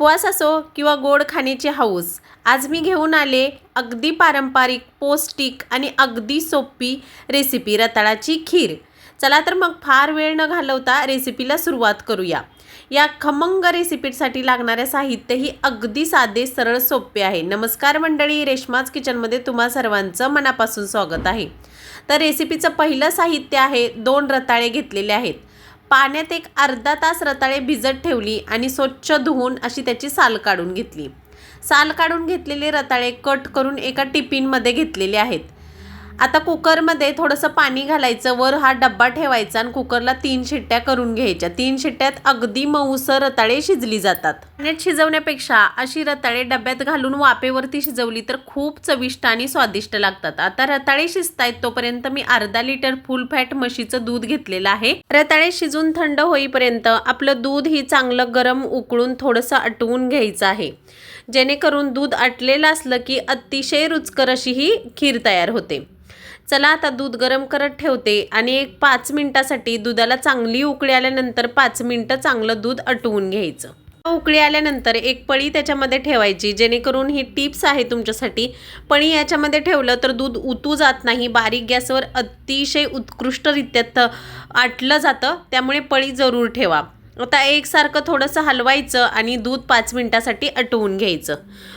उपवास असो किंवा गोड खाण्याची हौस आज मी घेऊन आले अगदी पारंपरिक पौष्टिक आणि अगदी सोपी रेसिपी रताळाची खीर. चला तर मग फार वेळ न घालवता रेसिपीला सुरुवात करूया. या खमंग रेसिपीसाठी लागणारे साहित्यही अगदी साधे सरळ सोपे आहे. नमस्कार मंडळी रेशमाज किचनमध्ये तुम्हा सर्वांचं मनापासून स्वागत आहे. तर रेसिपीचं पहिलं साहित्य आहे दोन रताळे घेतलेले आहेत. पाण्यात एक अर्धा तास रताळे भिजत ठेवली आणि स्वच्छ धुवून अशी त्याची साल काढून घेतली. साल काढून घेतलेले रताळे कट करून एका टिफिनमध्ये घेतलेले आहेत. आता कुकरमध्ये थोडंसं पाणी घालायचं वर हा डब्बा ठेवायचा आणि कुकरला तीन शिट्ट्या करून घ्यायच्या. तीन शिट्ट्यात अगदी मऊसर रताळे शिजली जातात. पाण्यात शिजवण्यापेक्षा अशी रताळे डब्यात घालून वापेवरती शिजवली तर खूप चविष्ट आणि स्वादिष्ट लागतात. आता रताळे शिजतायत तोपर्यंत मी अर्धा लिटर फुल फॅट म्हशीचं दूध घेतलेलं आहे. रताळे शिजून थंड होईपर्यंत आपलं दूध ही चांगलं गरम उकळून थोडंसं आटवून घ्यायचं आहे. जेणेकरून दूध आटलेलं असलं की अतिशय रुचकर अशी ही खीर तयार होते. चला आता दूध गरम करत ठेवते आणि एक पाच मिनटासाठी दुधाला चांगली उकळी आल्यानंतर पाच मिनटं चांगलं दूध आटवून घ्यायचं. उकळी आल्यानंतर एक पळी त्याच्यामध्ये ठेवायची जेणेकरून ही टिप्स आहे तुमच्यासाठी. पळी याच्यामध्ये ठेवलं तर दूध उतू जात नाही बारीक गॅसवर अतिशय उत्कृष्टरित्या आटलं जातं त्यामुळे पळी जरूर ठेवा. आता एकसारखं थोडंसं हलवायचं आणि दूध पाच मिनटासाठी आटवून घ्यायचं.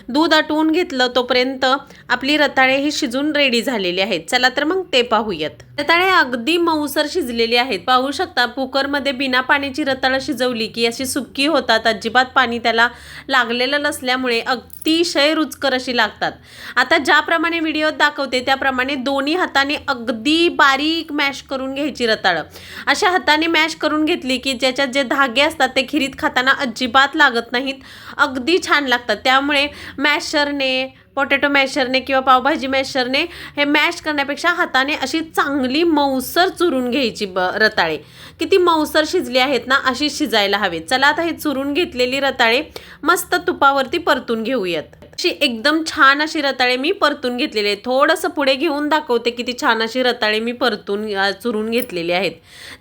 दूध आटवून घेतलं तोपर्यंत आपली रताळे ही शिजून रेडी झालेली आहेत. चला तर मग ते पाहूयात. रताळे अगदी मऊसर शिजलेली आहेत. पाहू शकता कुकरमध्ये बिना पाण्याची रताळं शिजवली की अशी सुक्की होतात. अजिबात पाणी त्याला लागलेलं नसल्यामुळे अतिशय रुचकर अशी लागतात. आता ज्याप्रमाणे व्हिडिओत दाखवते त्याप्रमाणे दोन्ही हाताने अगदी बारीक मॅश करून घ्यायची रताळं. अशा हाताने मॅश करून घेतली की ज्याच्यात जे धागे असतात ते खिरीत खाताना अजिबात लागत नाहीत. अगदी छान लागतात. त्यामुळे मॅशरने पोटॅटो मॅशरने किंवा पावभाजी मॅशरने हे मॅश करण्यापेक्षा हाताने अशी चांगली मऊसर चुरून घ्यायची ब रताळे. किती मऊसर शिजली आहेत ना अशी शिजायला हवे. चला आता हे चुरून घेतलेली रताळे मस्त तुपावरती परतून घेऊयात. अशी एकदम छान अशी रताळे मी परतून घेतलेले आहेत. थोडंसं पुढे घेऊन दाखवते किती छान अशी रताळे मी परतून चुरून घेतलेली आहेत.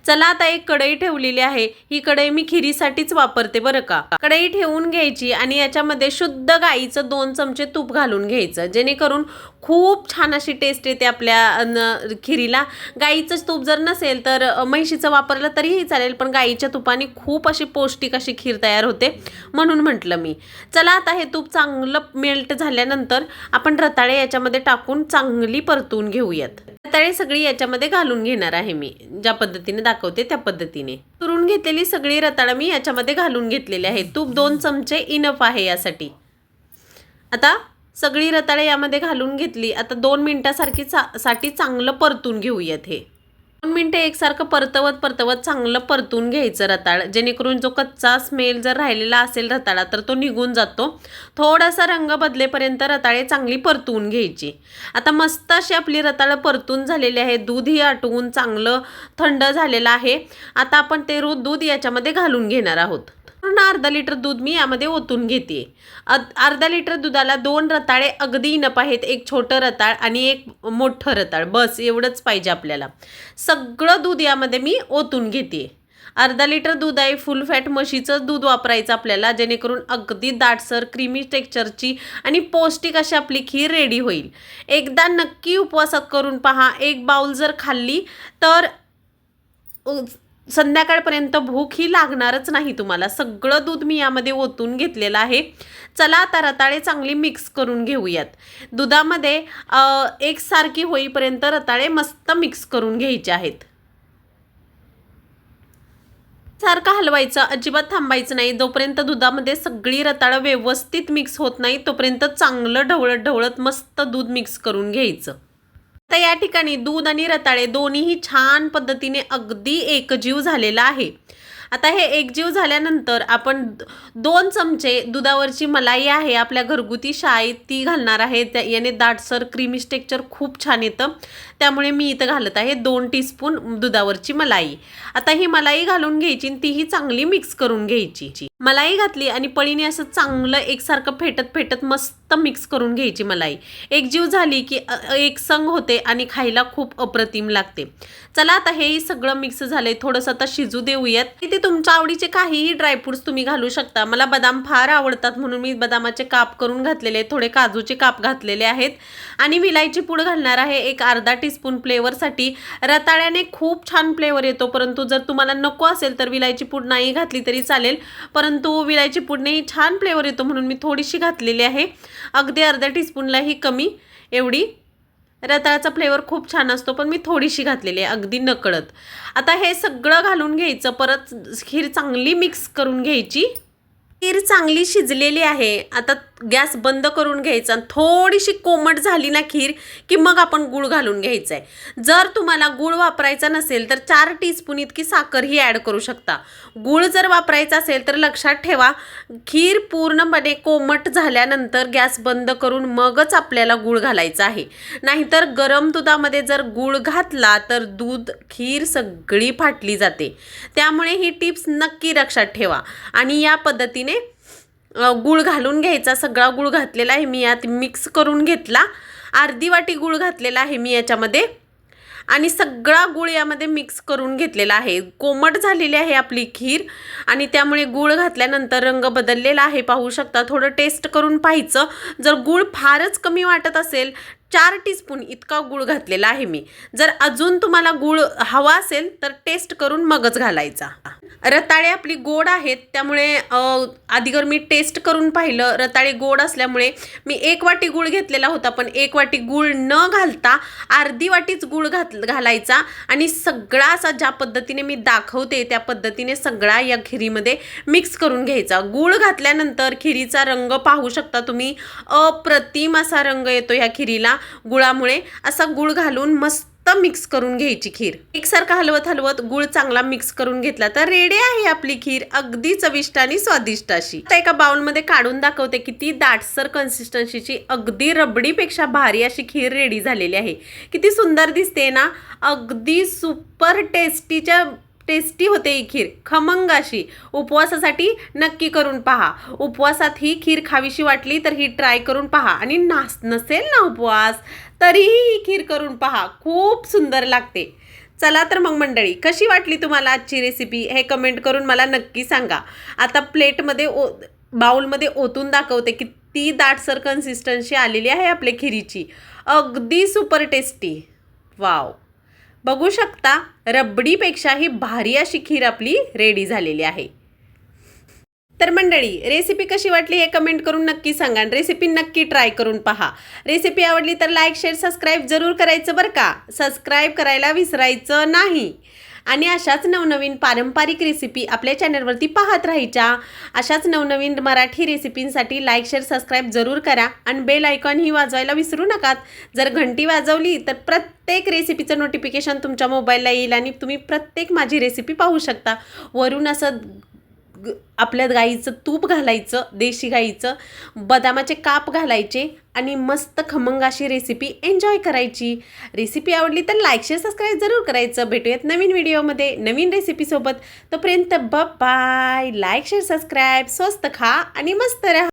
चला आता एक कढई ठेवलेली आहे. ही कढई मी खिरीसाठीच वापरते बरं का. कढई ठेवून घ्यायची आणि याच्यामध्ये शुद्ध गाईचं दोन चमचे तूप घालून घ्यायचं. जेणेकरून खूप छान अशी टेस्ट येते आपल्या खिरीला. गाईचंच तूप जर नसेल तर म्हैशीचं वापरलं तरीही चालेल पण गाईच्या तुपाने खूप अशी पौष्टिक अशी खीर तयार होते म्हणून म्हटलं मी. चला आता हे तूप चांगलं मेल्ट झाल्यानंतर आपण रताळे याच्यामध्ये टाकून चांगली परतून घेऊयात. रताळे सगळी याच्यामध्ये घालून घेणार आहे मी. ज्या पद्धतीने दाखवते त्या पद्धतीने. तुरून घेतलेली सगळी रताळं मी याच्यामध्ये घालून घेतलेली आहे. तूप दोन चमचे इनफ आहे यासाठी. आता सगळी रताळे यामध्ये घालून घेतली. आता दोन मिनटासारखी सा साठी चांगलं परतून घेऊयात हे. दोन मिनटं एकसारखं परतवत परतवत चांगलं परतून घ्यायचं रताळ. जेणेकरून जो कच्चा स्मेल जर राहिलेला असेल रताळा तर तो निघून जातो. थोडासा रंग बदलेपर्यंत रताळे चांगली परतवून घ्यायची. आता मस्त अशी आपली रताळं परतून झालेली आहे. दूधही आटवून चांगलं थंड झालेलं आहे. आता आपण ते रोज दूध याच्यामध्ये घालून घेणार आहोत. पूर्ण अर्धा लिटर दूध मी यामध्ये ओतून घेते. अर्धा लिटर दुधाला दोन रताळे अगदी नप आहेत एक छोटं रताळ आणि एक मोठं रताळ. बस एवढंच पाहिजे आपल्याला. सगळं दूध यामध्ये मी ओतून घेते. अर्धा लिटर दूध आहे फुल फॅट म्हशीचं दूध वापरायचं आपल्याला जेणेकरून अगदी दाटसर क्रीमी टेक्स्चरची आणि पौष्टिक अशी आपली खीर रेडी होईल. एकदा नक्की उपवासात करून पहा एक बाउल जर खाल्ली तर संध्याकाळपर्यंत भूक ही लागणारच नाही तुम्हाला. सगळं दूध मी यामध्ये ओतून घेतलेलं आहे. चला आता रताळे चांगली मिक्स करून घेऊयात. दुधामध्ये एकसारखी होईपर्यंत रताळे मस्त मिक्स करून घ्यायचे आहेत. सारखं हलवायचं अजिबात थांबायचं नाही. जोपर्यंत दुधामध्ये सगळी रताळं व्यवस्थित मिक्स होत नाही तोपर्यंत चांगलं ढवळत ढवळत मस्त दूध मिक्स करून घ्यायचं. आता या ठिकाणी दूध आणि रताळे दोन्हीही छान पद्धतीने अगदी एकजीव झालेला आहे. आता हे एकजीव झाल्यानंतर आपण दोन चमचे दुधावरची मलाई आहे आपल्या घरगुती शाळेत ती घालणार आहे. त्या याने दाटसर क्रीमी टेक्चर खूप छान येतं. त्यामुळे मी इथं घालत आहे दोन टीस्पून दुधावरची मलाई. आता ही मलाई घालून घ्यायची आणि तीही चांगली मिक्स करून घ्यायची. मलाई घातली आणि पळीने असं चांगलं एकसारखं फेटत फेटत मस्त मिक्स करून घ्यायची मलाई. एकजीव झाली की एक संग होते आणि खायला खूप अप्रतिम लागते. चला आता हे सगळं मिक्स झाले थोडंसं आता शिजू देऊयात. इथे तुमच्या आवडीचे काहीही ड्रायफ्रुट्स तुम्ही घालू शकता. मला बदाम फार आवडतात म्हणून मी बदामाचे काप करून घातलेले थोडे काजूचे काप घातलेले आहेत. आणि विलायची पूड घालणार आहे एक अर्धा टीस्पून फ्लेवरसाठी रताळ्याने खूप छान फ्लेवर येतो परंतु जर तुम्हाला नको असेल तर विलायची पूड नाही घातली तरी चालेल. परंतु विलायची पूडनेही छान फ्लेवर येतो म्हणून मी थोडीशी घातलेली आहे. अगदी अर्ध्या टीस्पूनलाही कमी एवढी. रताळाचा फ्लेवर खूप छान असतो पण मी थोडीशी घातलेली आहे अगदी नकळत. आता हे सगळं घालून घ्यायचं परत खीर चांगली मिक्स करून घ्यायची. खीर चांगली शिजलेली आहे. आता गॅस बंद करून घ्यायचा थोडीशी कोमट झाली ना खीर की मग आपण गूळ घालून घ्यायचं आहे जर तुम्हाला गूळ वापरायचा नसेल तर चार टीस्पून इतकी साखरही ॲड करू शकता. गूळ जर वापरायचा असेल तर लक्षात ठेवा खीर पूर्णपणे कोमट झाल्यानंतर गॅस बंद करून मगच आपल्याला गूळ घालायचा आहे. नाहीतर गरम दुधामध्ये जर गूळ घातला तर दूध खीर सगळी फाटली जाते. त्यामुळे ही टिप्स नक्की लक्षात ठेवा. आणि या पद्धतीने गूळ घालून घ्यायचा. सगळा गूळ घातलेला आहे मी यात. मिक्स करून घेतला. अर्धी वाटी गूळ घातलेला आहे मी याच्यामध्ये. आणि सगळा गूळ यामध्ये मिक्स करून घेतलेला आहे. कोमट झालेली आहे आपली खीर. आणि त्यामुळे गूळ घातल्यानंतर रंग बदललेला आहे. पाहू शकता थोडं टेस्ट करून पाहायचं. जर गूळ फारच कमी वाटत असेल चार टीस्पून इतका गूळ घातलेला आहे मी. जर अजून तुम्हाला गूळ हवा असेल तर टेस्ट करून मगच घालायचा. रताळे आपली गोड आहेत त्यामुळे आधीगर मी टेस्ट करून पाहिलं. रताळे गोड असल्यामुळे मी एक वाटी गूळ घेतलेला होता पण एक वाटी गूळ न घालता अर्धी वाटीच गूळ घात घालायचा आणि सगळा असा ज्या पद्धतीने मी दाखवते त्या पद्धतीने सगळा या खिरीमध्ये मिक्स करून घ्यायचा. गूळ घातल्यानंतर खिरीचा रंग पाहू शकता तुम्ही. अप्रतिम असा रंग येतो ह्या खिरीला. गुळामुळे असा गूळ घालून मस्त मिक्स करून घ्यायची खीर. एकसारखं हलवत हलवत गुळ चांगला मिक्स करून घेतला तर रेडी आहे आपली खीर अगदी चविष्ट आणि स्वादिष्ट अशी. आता एका बाउलमध्ये काढून दाखवते किती दाटसर कन्सिस्टन्सीची अगदी रबडीपेक्षा भारी अशी खीर रेडी झालेली आहे. किती सुंदर दिसते ना? अगदी सुपर टेस्टीच्या टेस्टी होते ही खीर. खमंग अशी उपवासासाठी नक्की करून पहा. उपवासात ही खीर खावीशी वाटली तर ही ट्राय करून पहा. आणि नास नसेल ना उपवास तरीही ही खीर करून पहा. खूप सुंदर लागते. चला तर मग मंडळी कशी वाटली तुम्हाला आजची रेसिपी हे कमेंट करून मला नक्की सांगा. आता प्लेटमध्ये ओ बाउलमध्ये ओतून दाखवते किती दाटसर कन्सिस्टन्सी आलेली आहे आपल्या खिरीची. अगदी सुपर टेस्टी वाव बघू शकता रबडीपेक्षाही भारी अशी खीर आपली रेडी झालेली आहे. तर मंडळी रेसिपी कशी वाटली हे कमेंट करून नक्की सांगा आणि रेसिपी नक्की ट्राय करून पहा. रेसिपी आवडली तर लाईक शेअर सबस्क्राईब जरूर करायचं बरं का? सबस्क्राईब करायला विसरायचं नाही. आणि अशाच नवनवीन पारंपरिक रेसिपी आपल्या चॅनलवरती पाहत राहायच्या. अशाच नवनवीन मराठी रेसिपींसाठी लाईक शेअर सबस्क्राईब जरूर करा आणि बेल आयकॉन ही वाजवायला विसरू नका जर घंटी वाजवली तर प्रत्येक रेसिपीचं नोटिफिकेशन तुमच्या मोबाईलला येईल आणि तुम्ही प्रत्येक माझी रेसिपी पाहू शकता. वरून असं आपल्या गाईचं तूप घालायचं देशी गाईचं बदामाचे काप घालायचे आणि मस्त खमंग अशी रेसिपी एन्जॉय करायची. रेसिपी आवडली तर लाईक शेअर सबस्क्राईब जरूर करायचं. भेटूयात नवीन व्हिडिओमध्ये नवीन रेसिपीसोबत तोपर्यंत बाय लाईक शेअर सबस्क्राईब स्वस्त खा आणि मस्त राहा.